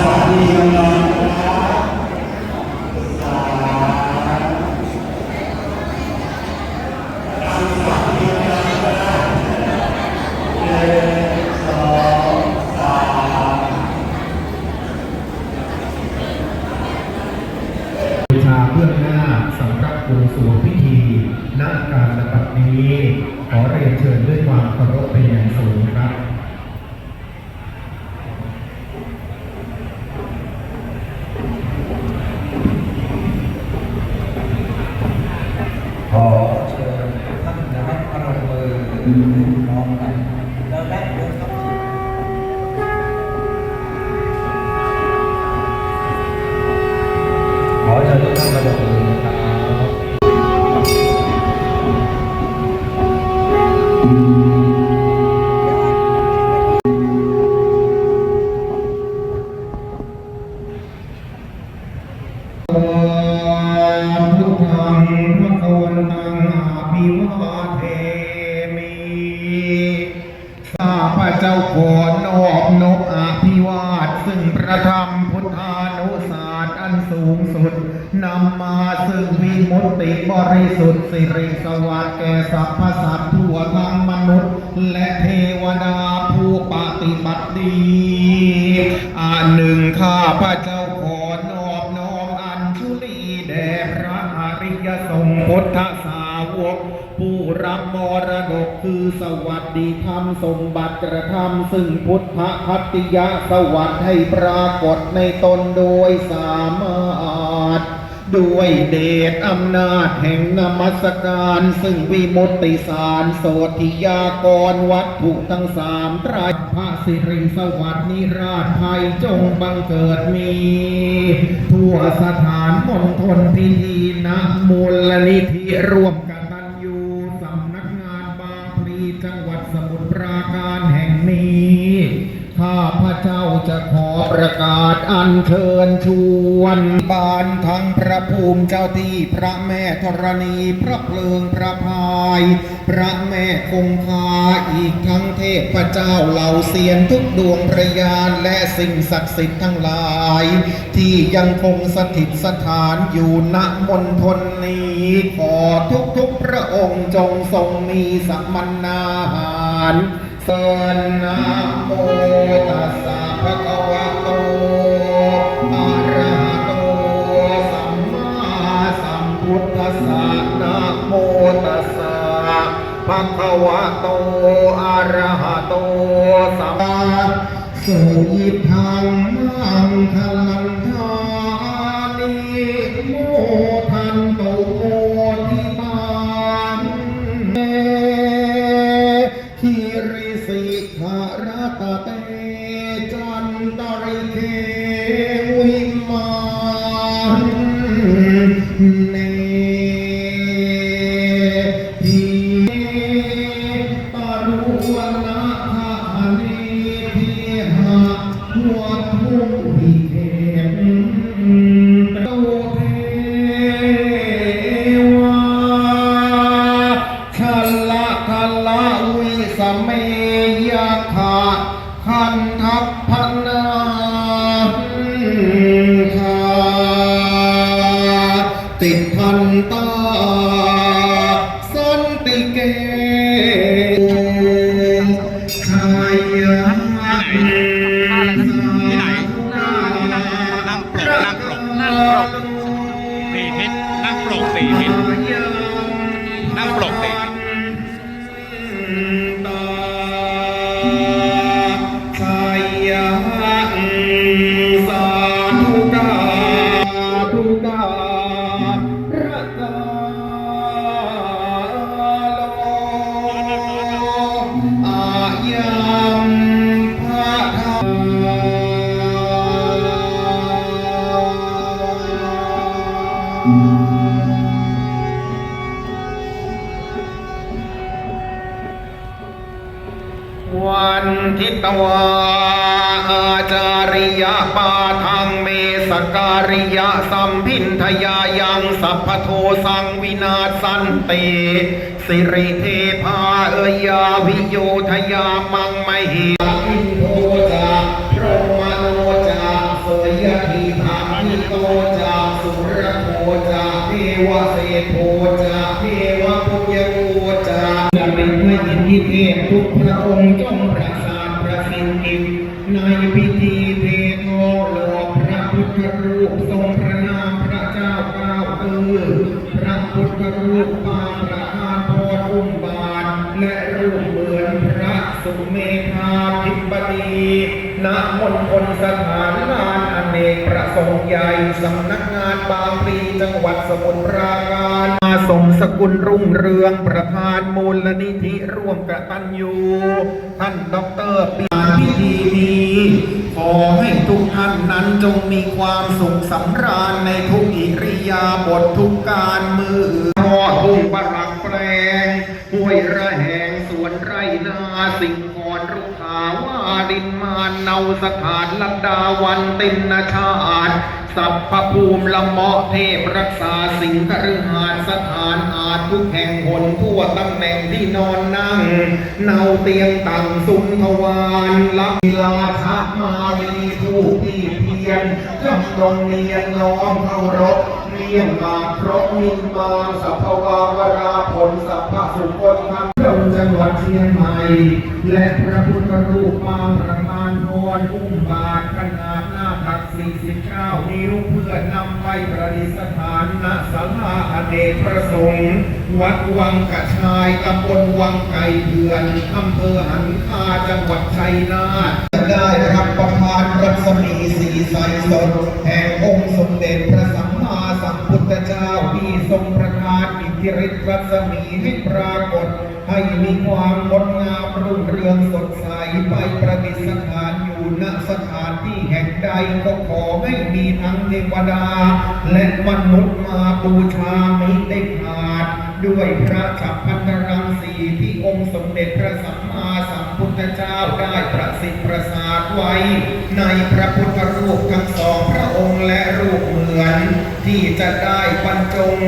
สวัสดีน้องบูชาเบื้องหน้าสำหรับบุญสรวงพิธีณการระดับนี้ ขอเรียนเชิญด้วยความเคารพ สูงสุดนำมาซึ่งวิมุตติบริสุทธิ์สิริสวัสดิ์แก่สรรพสัตว์ทั่วทั้งมนุษย์ และเทวดาผู้ปฏิบัติดีอันหนึ่งข้าพระเจ้าขอนอบน้อมอัญชุลีแด่พระอริยสงฆ์พุทธสาวก รับมรดกคือสวัสดิธรรมสมบัติกระทำซึ่งพุทธคัตติยะสวัสดิ์ให้ปรากฏในตนโดยสามารถ ด้วยเดชอำนาจแห่งนมัสการ ซึ่งวิมุตติสารโสธิยากรวัตถุทั้งสามไตรพระสิริสวัสดิ์นิราชภัยจงบังเกิดมี ทั่วสถานมณฑลพิธีนะมูลนิธิร่วมกัน เจ้าจะขอประกาศอัญเชิญชวนบานทั้งพระภูมิเจ้าที่พระแม่ธรณีพระเพลิงพระพาย พระแม่คงคาอีกทั้งเทพเจ้าเหล่าเสียนทุกดวงประยานและสิ่งศักดิ์สิทธิ์ทั้งหลาย ที่ยังคงสถิตสถานอยู่ณมณฑลนี้ ขอทุกทุกๆพระองค์จงทรงมีสัมมนาหาร ตนโมตัสสะภะวะโตอะระหะโตสัมมาสัมพุทธัสสะนโมตัสสะภะวะโตอะระหะโตสัมมาสุยิทังมังคลันทานิโม ตเทวาชัลละคัลละวิสเมยะขะคันทัพพนาคาติดพันตาสันติเกชายะ ป ริยะสัมพินทยายังสัพพโทสังวินาสันเต สิริเทพาเอยาวิโยทยามังไมหิอินโทจาพรหมโนจาเสยทีธรรมิโตจาสุรโคจาเทวเสโพจาเทวปุญญโกจาอย่เป็นเพื่อนที่เทพทุกพระองค์จงประสาทประสิทธิ์ในพิธี ทธรูปทรงพระนามพระเจ้าเก้าคือพระพุทธรูปปางประธานพรอุ้มบาทและรูปเหมือนพระสุเมธาธิบดีณมณฑลสถานลานอเนกประสงค์ใหญ่สำนักงานบางพลีจังหวัดสมุทรปราการมาสมสกุลรุ่งเรืองประธานมูลนิธิร่วมกตัญญูท่านดอกเตอรปี ขอให้ทุกท่านนั้นจงมีความสุขสำราญในทุกอิริยาบถทุกการมือทอดทุ่งปรักแปลงห้วยระแหงสวนไรนาสิ่งคอนรุกขาวาดินมานเนาสถานลัดดาวันตินนาชาติ สัพพภูมิละเมาะเทพรักษาสิ่งคฤหาสน์สถานอาจทุกแห่งหนทั่วตำแหน่งที่นอนนั่ง เนาเตียงต่างสุนทวารลักลาทะมาลีผู้ที่เพียรจำลงเนียนน้อมเคารพเลี่ยงมาครบมินมาสัพพวาวราผลสัพพสุคลธรรมพระจังหวัดเชียงใหม่ และพระพุทธรูปปางประธานพรอุ้มบาทขนาดหน้าตัก 49 นิ้วเพื่อนำไปประดิษฐานณศาลาอเนกประสงค์ วัดวังกระชายตำบลวังไก่เถื่อนอำเภอหันคาจังหวัดชัยนาทได้รับประทานรัศมีสีใสสดแห่งองค์สมเด็จพระสัมมาสัมพุทธเจ้าที่ทรงประทานอิทธิฤทธิ์รัศมีให้ปรากฏ ให้มีความงดงามรุ่งเรืองสดใสไปประดิษฐานอยู่ ณสถานที่แห่งใดก็ขอให้มีทั้งเทวดา และมนุษย์มาบูชาไมิได้ขาด ด้วยพระฉับพันธรังสีที่องค์สมเด็จพระสัมมาสัมพุทธเจ้าได้ประสิทธิ์ประสาทไว้ ในพระพุทธรูปทั้งสองพระองค์และรูปเหมือน ที่จะได้บรรจง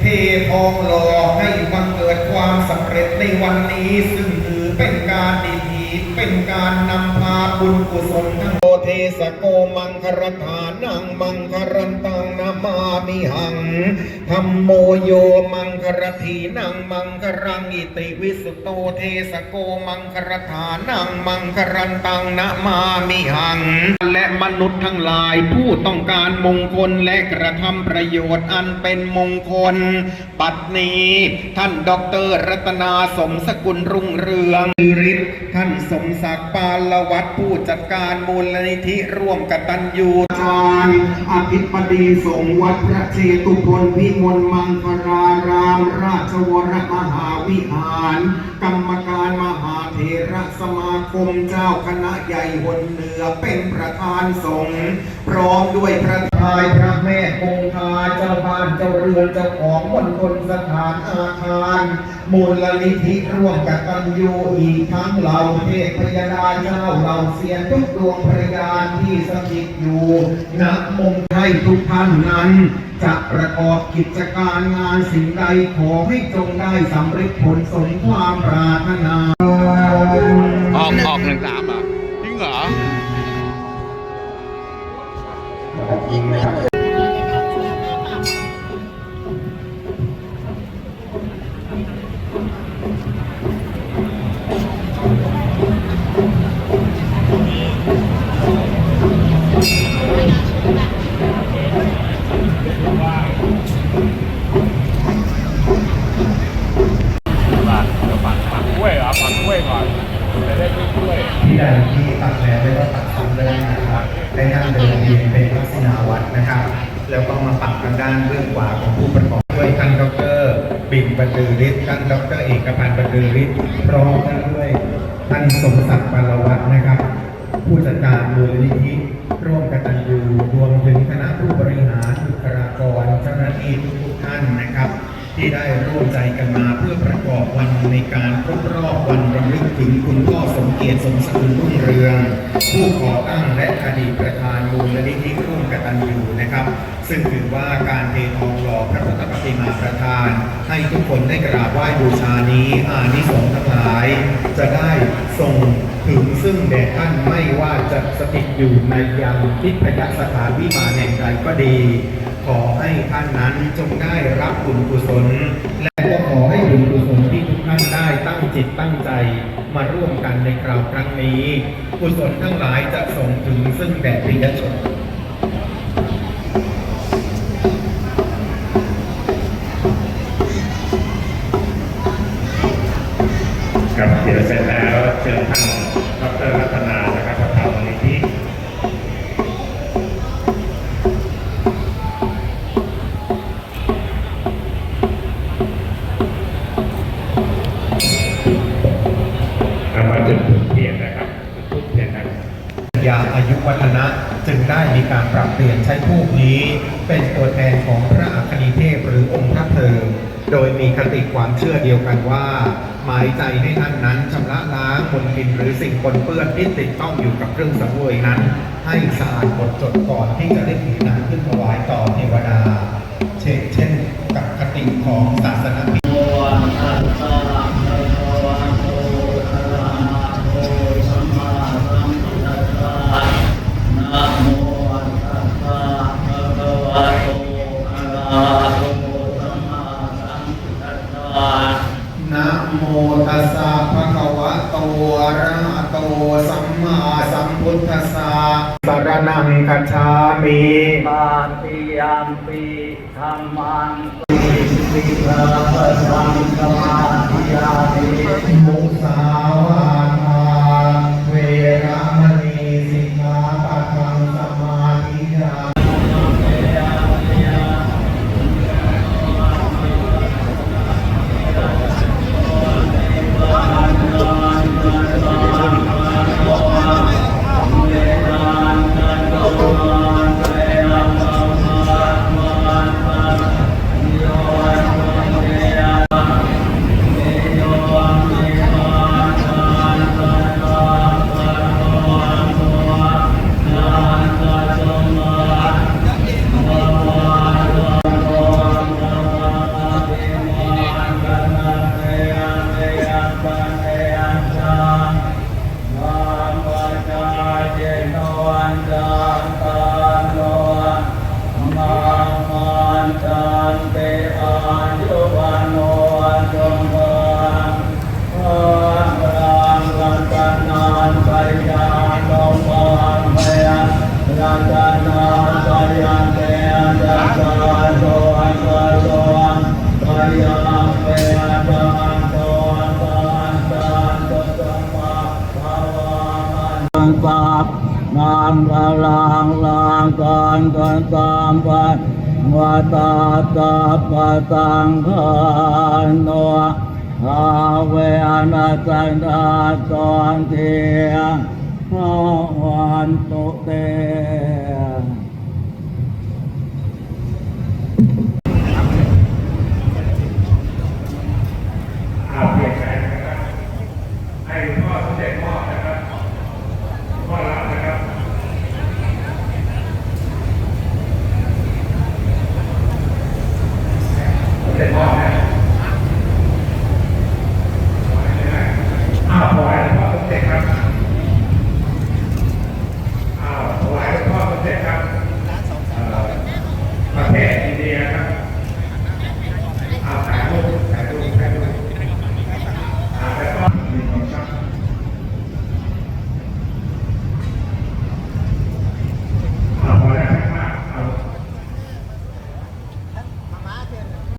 เททองหล่อให้บังเกิดความสำเร็จในวันนี้ซึ่งถือเป็นการดีที เป็นการนำพาบุญกุศลทั้ง เทสโกมังครฐานังมังคารันตังนามามิหังธรรมโมโยมังครทีนังมังครังอิติวิสุโตเทสโกมังครฐานังมังครันตังนามามิหัง และมนุษย์ทั้งหลายผู้ต้องการมงคลและกระทำประโยชน์อันเป็นมงคล ปัดนี้ท่านดอกเตอรรัตนาสมสกุลรุ่งเรืองฤทธิ์ท่านสมศักดิ์ปาลวัตผู้จัดการมูลนิธิร่วมกตัญญูอาจารย์อธิปดีสงฆ์วัดพระเชตุพนพิมลมังคลาราม ราชวรมหาวิหาร กรรมการมหาเถระสมาคมเจ้าคณะใหญ่หนเหนือเป็นประธานสงฆ์พร้อมด้วยพระทายพระแม่คงคาเจ้าบ้านเจ้าเรือนเจ้าของมณฑลสถานอาคารมูลนิธิร่วมกับตันยูอีกทั้งเหล่าเทพพยดาเจ้าเหล่าเสียนทุกดวงพระยานที่สถิตอยู่ณมงให้ทุกท่านนั้น จะประกอบกิจการงานสิ่งใดขอให้จงได้สำเร็จผลสมความปรารถนา ออกออกหนึ่งสามอะจริงเหรอยิงนะครับำเลยนะครับได้นั่งเดินยืนเป็นลักษณะวัดนะครับ แล้วก็มาปักทางด้านเบื้องขวาของผู้ประกอบด้วยท่านดรบิ่งบรรลือฤทธิ์ท่านดรเอกพันธ์บรรลือฤทธิ์พร้อมทั้งด้วยท่านสมศักดิ์ปารวัตรนะครับ ผู้จัดการมูลนิธิร่วมกตัญญูรวมถึงคณะผู้บริหารบุคลากรเจ้าหน้าที่ทุกท่านนะครับ ที่ได้ร่วมใจกันมาเพื่อประกอบวันในการครบรอบวันรำลึกถึงคุณพ่อ สมเกียรติสมสกุลรุ่งเรือง ผู้ก่อตั้งและอดีตประธานมูลนิธิร่วมกตัญญูนะครับ ซึ่งถือว่าการเททองหล่อพระพุทธปฏิมาประธาน ให้ทุกคนได้กราบไหว้บูชานี้อานิสงส์ทั้งหลาย จะได้ส่งถึงซึ่งแด่ท่านไม่ว่าจะสถิตอยู่ในยังทิพยสถานวิมานแห่งใดก็ดี ขอให้ท่านนั้นจงได้รับบุญกุศล และก็ขอให้บุญกุศลที่ ท่านได้ตั้งจิตตั้งใจมาร่วมกันในคราวครั้งนี้กุศลทั้งหลายจะส่งถึงซึ่งแด่ปิยชน อายุวัฒนะจึงได้มีการปรับเปลี่ยนใช้ทูปนี้ เป็นตัวแทนของพระอัคนีเทพหรือองค์พระเพลิงโดยมีคติความเชื่อเดียวกันว่า หมายใจให้ท่านนั้นชำระล้างมลทินหรือสิ่งปนเปื้อนที่ติดต้องอยู่กับเครื่องสังเวยนั้น ให้สะอาดหมดจดก่อนที่จะได้ถือนั้นขึ้นถวายต่อเทวดา เช่นเช่นกับคติของศาสนาพิน สัมมาสัมพุทธัสสะสารนังคัจฉามิปาติยามปีธรรมังปีสิกขาปัสสังสมาธิยามิมุสาวาทา นตุเต